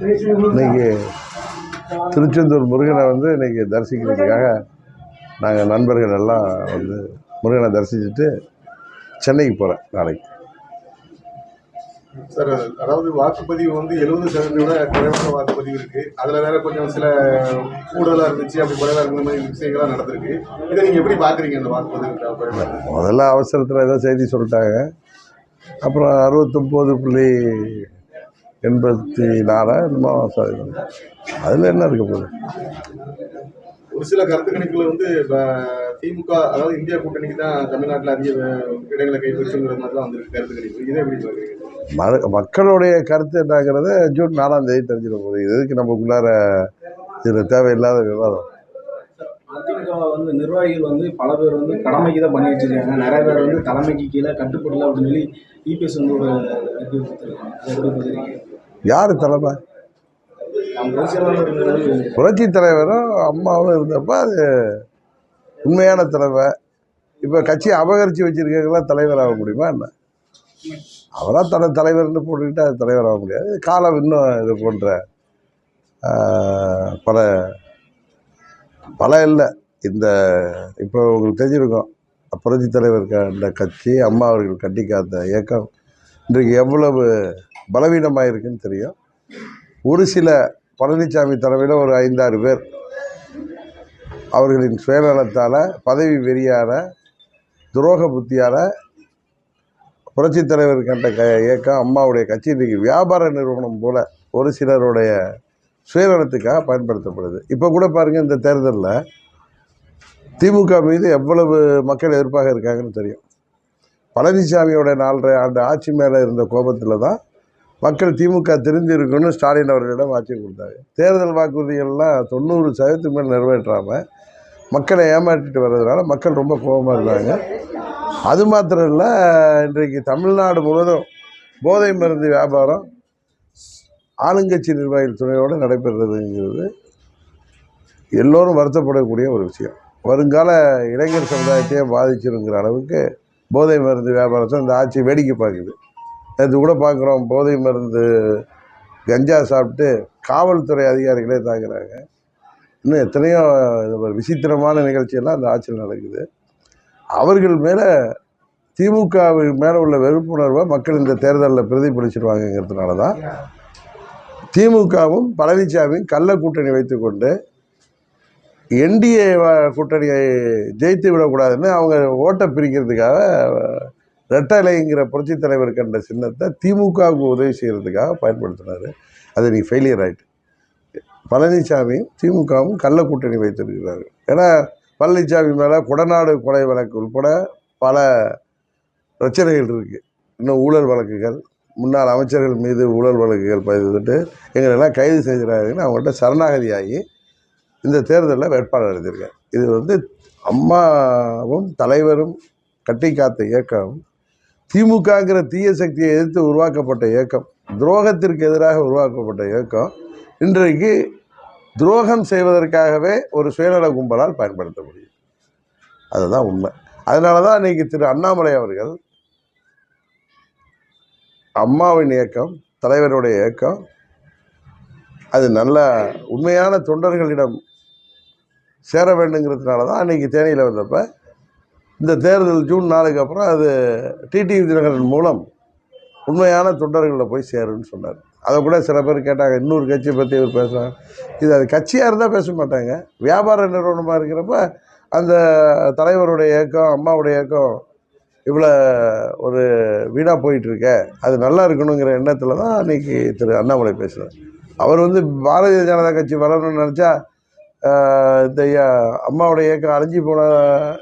இன்னைக்கு திருச்செந்தூர் முருகனை வந்து இன்னைக்கு தரிசிக்கிறதுக்காக நாங்கள் நண்பர்கள் எல்லாம் வந்து முருகனை தரிசிச்சுட்டு சென்னைக்கு போகிறேன் நாளைக்கு. சார் அதாவது வாக்குப்பதிவு வந்து எழுபது சதவீதம் குறைவான வாக்குப்பதிவு இருக்கு. அதுல வேற கொஞ்சம் சில கூடுதலா இருந்துச்சு அப்படி குறைவா இருந்த மாதிரி விஷயங்கள்லாம் நடந்திருக்கு. இதை நீங்க எப்படி பாக்குறீங்க அந்த வாக்குப்பதிவு முதல்ல அவசரத்தில் ஏதோ செய்தி சொல்லிட்டாங்க. அப்புறம் அறுபத்தொம்போது புள்ளி எண்பத்தி நாலா என்னமோ சதவீதம் அதில் என்ன இருக்க போகுது? ஒரு சில கருத்து கணிப்புல வந்து இப்ப திமுக அதாவது இந்தியா கூட்டணிக்கு தான் தமிழ்நாட்டில் அதிக இடங்களை கைப்பற்றுங்கிற மாதிரி தான் வந்திருக்கு கருத்து கணிப்பு இதை எப்படி பாக்குறீங்க ம மக்களுடைய கருத்து என்னங்கிறத ஜூன் நாலாம் தேதி தெரிஞ்சிட போகுது. இது எதுக்கு நமக்குள்ளார இதில் தேவையில்லாத விவாதம். அதிமுக வந்து நிர்வாகிகள் வந்து பல பேர் வந்து கடமைக்கு தான் பண்ணி வச்சிருக்காங்க நிறைய பேர் வந்து தலைமைக்கு கீழே கட்டுப்படல அப்படின்னு சொல்லி இபிஎஸ் வந்து ஒரு இது யார் தலைமை? புரட்சி தலைவரும் அம்மாவும் இருந்தப்ப அது உண்மையான தலைமை. இப்போ கட்சியை அபகரித்து வச்சிருக்கவங்களாம் தலைவராக முடியுமா என்ன? அவராக தன்னை தலைவர்னு போட்டுக்கிட்டு அது தலைவராக முடியாது. காலம் இன்னும் இது போன்ற பல பல இல்லை. இந்த இப்போ உங்களுக்கு தெரிஞ்சிருக்கும் புரட்சி தலைவர் கண்ட கட்சி அம்மா அவர்கள் கட்டி காத்த இயக்கம் இன்றைக்கு எவ்வளவு பலவீனமாக இருக்குன்னு தெரியும். ஒரு சில பழனிசாமி தலைமையில் ஒரு ஐந்தாறு பேர் அவர்களின் சுயநலத்தால் பதவி வெறியால் துரோக புத்தியால் புரட்சி தலைவர் கண்ட க இயக்கம் அம்மாவுடைய கட்சி இன்றைக்கி வியாபார நிறுவனம் போல் ஒரு சிலருடைய சுயநலத்துக்காக பயன்படுத்தப்படுது. இப்போ கூட பாருங்கள் இந்த தேர்தலில் திமுக மீது எவ்வளவு மக்கள் எதிர்ப்பாக இருக்காங்கன்னு தெரியும். பழனிசாமியோட நாலரை ஆண்டு ஆட்சி மேலே இருந்த கோபத்தில் தான் மக்கள் திமுக திருந்தி இருக்குன்னு ஸ்டாலின் அவர்களிடம் ஆட்சி கொடுத்தாங்க தேர்தல் வாக்குறுதிகள்லாம் தொண்ணூறு சதவீதத்துக்கு மேல் நிறைவேற்றாமல் மக்களை ஏமாற்றிட்டு வர்றதுனால மக்கள் ரொம்ப கோபமாக இருந்தாங்க அது மாத்திரம் இல்லை இன்றைக்கு தமிழ்நாடு முழுவதும் போதை மருந்து வியாபாரம் ஆளுங்கட்சி நிர்வாகிகள் துணையோடு நடைபெறுறதுங்கிறது எல்லோரும் வருத்தப்படக்கூடிய ஒரு விஷயம். வருங்கால இளைஞர் சமுதாயத்தையே பாதிச்சிருங்கிற அளவுக்கு போதை மருந்து வியாபாரத்தை இந்த ஆட்சி வேடிக்கை பார்க்குது. நேற்று கூட பார்க்குறோம் போதை மருந்து கஞ்சா சாப்பிட்டு காவல்துறை அதிகாரிகளே தாக்குறாங்க இன்னும் எத்தனையோ ஒரு விசித்திரமான நிகழ்ச்சியெல்லாம் அந்த ஆட்சியில் நடக்குது. அவர்கள் மேலே திமுக மேலே உள்ள வெறுப்புணர்வை மக்கள் இந்த தேர்தலில் பிரதிபலிச்சிருவாங்கங்கிறதுனால தான் திமுகவும் பழனிசாமியும் கள்ள கூட்டணி வைத்துக்கொண்டு என்டிஏ கூட்டணியை ஜெயித்து விடக்கூடாதுன்னு அவங்க ஓட்டை பிரிக்கிறதுக்காக ரெட்டலைங்கிற புரட்சித் தலைவர் கண்ட சின்னத்தை திமுகவுக்கு உதவி செய்கிறதுக்காக பயன்படுத்தினார். அது நீ ஃபெயிலியர் ஆகிட்டு பழனிசாமியும் திமுகவும் கள்ள கூட்டணி வைத்திருக்கிறார்கள். ஏன்னா பழனிசாமி மேலே குடநாடு கொலை வழக்கு உட்பட பல பிரச்சனைகள் இருக்குது இன்னும் ஊழல் வழக்குகள் முன்னாள் அமைச்சர்கள் மீது ஊழல் வழக்குகள் பதிவிட்டு எங்களெல்லாம் கைது செய்கிறாருன்னு அவங்கள்ட்ட சரணாகதியாகி இந்த தேர்தலில் வேட்பாளர் எழுதியிருக்கார் இது வந்து அம்மாவும் தலைவரும் கட்டி காத்த இயக்கம் திமுகங்கிற தீய சக்தியை எதிர்த்து உருவாக்கப்பட்ட இயக்கம் துரோகத்திற்கு எதிராக உருவாக்கப்பட்ட இயக்கம் இன்றைக்கு துரோகம் செய்வதற்காகவே ஒரு சுயநல கும்பலால் பயன்படுத்த முடியும். அதுதான் உண்மை. அதனால தான் இன்னைக்கு திரு அண்ணாமலை அவர்கள் அம்மாவின் இயக்கம் தலைவருடைய இயக்கம் அது நல்ல உண்மையான தொண்டர்களிடம் சேர வேண்டுங்கிறதுனால தான் அன்றைக்கி தேனியில் வந்தப்போ இந்த தேர்தல் ஜூன் நாளுக்கு அப்புறம் அது டிடிவி தினகரன் மூலம் உண்மையான தொண்டர்களில் போய் சேருன்னு சொன்னார். அதை கூட சில பேர் கேட்டாங்க இன்னொரு கட்சியை பற்றி இவர் பேசுகிறாங்க இது அது கட்சியாக இருந்தால் பேச மாட்டாங்க. வியாபார நிறுவனமாக இருக்கிறப்ப அந்த தலைவருடைய இயக்கம் அம்மாவுடைய இயக்கம் இவ்வளோ ஒரு வீணாக போயிட்டுருக்க. அது நல்லா இருக்கணுங்கிற எண்ணத்தில் தான் அன்றைக்கி திரு அண்ணாமலை பேசுகிறார் அவர் வந்து பாரதிய ஜனதா கட்சி வரணும்னு நினச்சா இந்த ஐயா- அம்மாவுடைய இயக்கம் அழிஞ்சு போன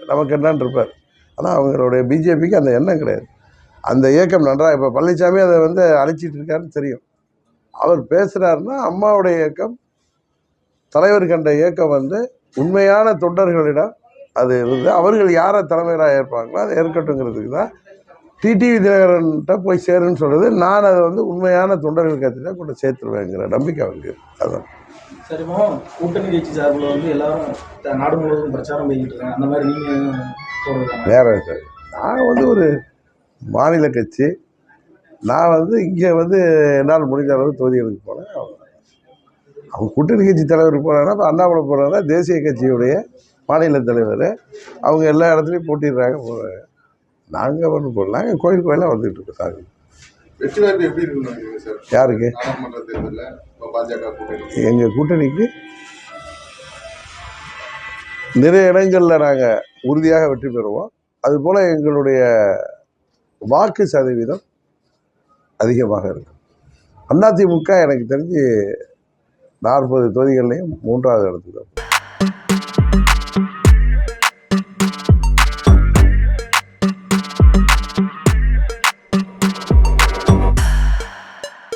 நமக்கு என்னன்னு இருப்பார். ஆனால் அவங்களுடைய பிஜேபிக்கு அந்த எண்ணம் கிடையாது. அந்த இயக்கம் நன்றாக இப்போ பழனிசாமி அதை வந்து அழிச்சிட்டு இருக்காருன்னு தெரியும். அவர் பேசுகிறாருன்னா அம்மாவுடைய இயக்கம் தலைவர் கண்ட இயக்கம் வந்து உண்மையான தொண்டர்களிடம் அது இருந்து அவர்கள் யாரை தலைமையராக ஏற்பாங்களோ அதை ஏற்கட்டுங்கிறதுக்கு தான் டிடிவி தினகரன்கிட்ட போய் சேருன்னு சொல்கிறது நான் அதை வந்து உண்மையான தொண்டர்கள் கட்சியில் கொண்டு சேர்த்துருவேங்கிற நம்பிக்கை அவருக்கு அதான். சரி கூட்டணி கட்சி சார்பில் வந்து எல்லாரும் நாடு முழுவதும் பிரச்சாரம் பண்ணிக்கிட்டு இருக்காங்க. அந்த மாதிரி நீங்கள் போடுறதாங்க வேற சார் நான் வந்து ஒரு மாநில கட்சி. நான் வந்து இங்கே வந்து என்னால் முடிஞ்ச அளவு தொகுதிகளுக்கு போனேன் அவங்க கூட்டணி கட்சி தலைவர் போகிறாங்கன்னா இப்போ அண்ணாமலை போகிறாங்கன்னா தேசிய கட்சியுடைய மாநில தலைவர். அவங்க எல்லா இடத்துலையும் போட்டிடுறாங்க போகிறாங்க நாங்கள் ஒன்றும் போடலாம் நாங்கள் கோயில் கோயிலாக வந்துட்டு இருக்கோம் சாமி வெற்றி வாய்ப்பு எப்படி இருக்குன்னு நினைக்கிறீங்க சார்? யாருக்கு? நாடாளுமன்ற தேர்தலில் பாஜக கூட்டணி எங்கள் கூட்டணிக்கு? நிறைய இடங்களில் நாங்கள் உறுதியாக வெற்றி பெறுவோம். அதுபோல் எங்களுடைய வாக்கு சதவீதம் அதிகமாக இருக்கும் அதிமுக எனக்கு தெரிஞ்சு நாற்பது தொகுதிகள்லையும் மூன்றாவது இடத்துக்கு தான்